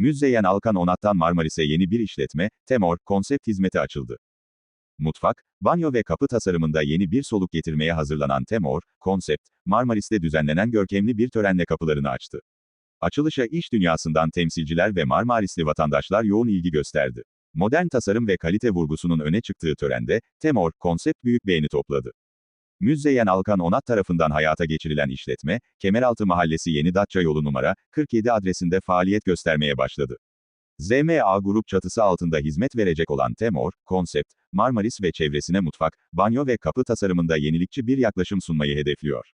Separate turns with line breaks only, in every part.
Müzeyyen Alkan Onat'tan Marmaris'e yeni bir işletme, Temor, konsept hizmeti açıldı. Mutfak, banyo ve kapı tasarımında yeni bir soluk getirmeye hazırlanan Temor, konsept, Marmaris'te düzenlenen görkemli bir törenle kapılarını açtı. Açılışa iş dünyasından temsilciler ve Marmarisli vatandaşlar yoğun ilgi gösterdi. Modern tasarım ve kalite vurgusunun öne çıktığı törende, Temor, konsept büyük beğeni topladı. Müzeyyen Alkan Onat tarafından hayata geçirilen işletme, Kemeraltı Mahallesi Yeni Datça Yolu numara 47 adresinde faaliyet göstermeye başladı. ZMA Grup çatısı altında hizmet verecek olan Temor, konsept, Marmaris ve çevresine mutfak, banyo ve kapı tasarımında yenilikçi bir yaklaşım sunmayı hedefliyor.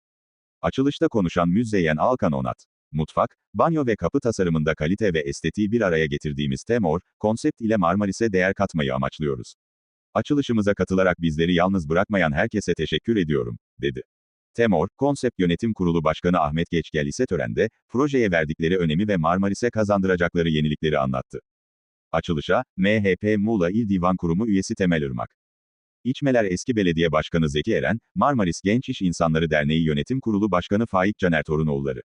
Açılışta konuşan Müzeyyen Alkan Onat, mutfak, banyo ve kapı tasarımında kalite ve estetiği bir araya getirdiğimiz Temor, konsept ile Marmaris'e değer katmayı amaçlıyoruz. Açılışımıza katılarak bizleri yalnız bırakmayan herkese teşekkür ediyorum, dedi. Temor, Konsept Yönetim Kurulu Başkanı Ahmet Geçgel ise törende, projeye verdikleri önemi ve Marmaris'e kazandıracakları yenilikleri anlattı. Açılışa, MHP Muğla İl Divan Kurumu üyesi Temel Irmak. İçmeler Eski Belediye Başkanı Zeki Eren, Marmaris Genç İş İnsanları Derneği Yönetim Kurulu Başkanı Faik Caner Torunoğulları.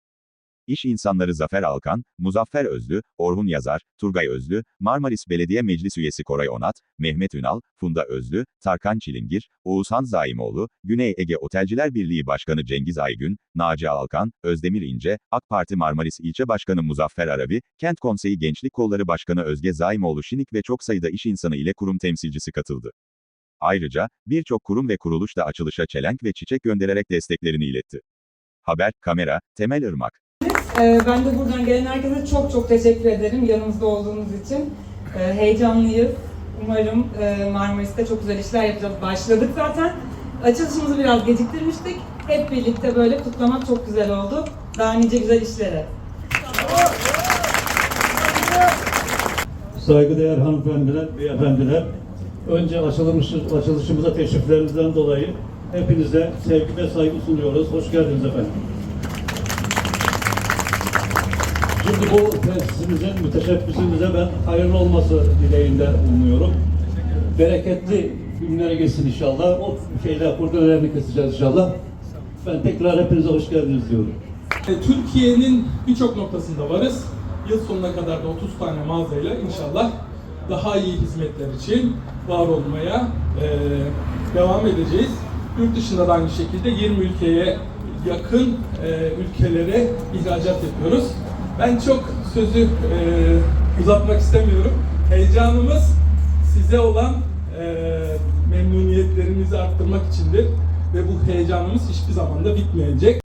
İş insanları Zafer Alkan, Muzaffer Özlü, Orhun Yazar, Turgay Özlü, Marmaris Belediye Meclis Üyesi Koray Onat, Mehmet Ünal, Funda Özlü, Tarkan Çilingir, Oğuzhan Zaimoğlu, Güney Ege Otelciler Birliği Başkanı Cengiz Aygün, Naci Alkan, Özdemir İnce, AK Parti Marmaris İlçe Başkanı Muzaffer Arabi, Kent Konseyi Gençlik Kolları Başkanı Özge Zaimoğlu Şinik ve çok sayıda iş insanı ile kurum temsilcisi katıldı. Ayrıca, birçok kurum ve kuruluş da açılışa çelenk ve çiçek göndererek desteklerini iletti. Haber, kamera, Temel Irmak.
Ee, Ben de buradan gelen herkese çok çok teşekkür ederim yanımızda olduğunuz için. Ee, Heyecanlıyız. Umarım e, Marmaris'te çok güzel işler yapacağız. Başladık zaten. Açılışımızı biraz geciktirmiştik. Hep birlikte böyle kutlamak çok güzel oldu. Daha nice güzel işlere.
Saygıdeğer hanımefendiler, beyefendiler, önce açılış, açılışımıza teşriflerinizden dolayı hepinize sevgi ve saygı sunuyoruz. Hoş geldiniz efendim. Bu tesisimizin müteşebbisimize ben hayırlı olması dileğinde bulunuyorum. Bereketli günlere geçsin inşallah. O şeyler kurdelerini keseceğiz inşallah. Ben tekrar hepinize hoş geldiniz diyorum.
E, Türkiye'nin birçok noktasında varız. Yıl sonuna kadar da 30 tane mağazayla inşallah daha iyi hizmetler için var olmaya e, devam edeceğiz. Yurt dışında da aynı şekilde 20 ülkeye yakın e, ülkelere ihracat yapıyoruz. Ben çok sözü e, uzatmak istemiyorum. Heyecanımız size olan e, memnuniyetlerinizi arttırmak içindir ve bu heyecanımız hiçbir zaman da bitmeyecek.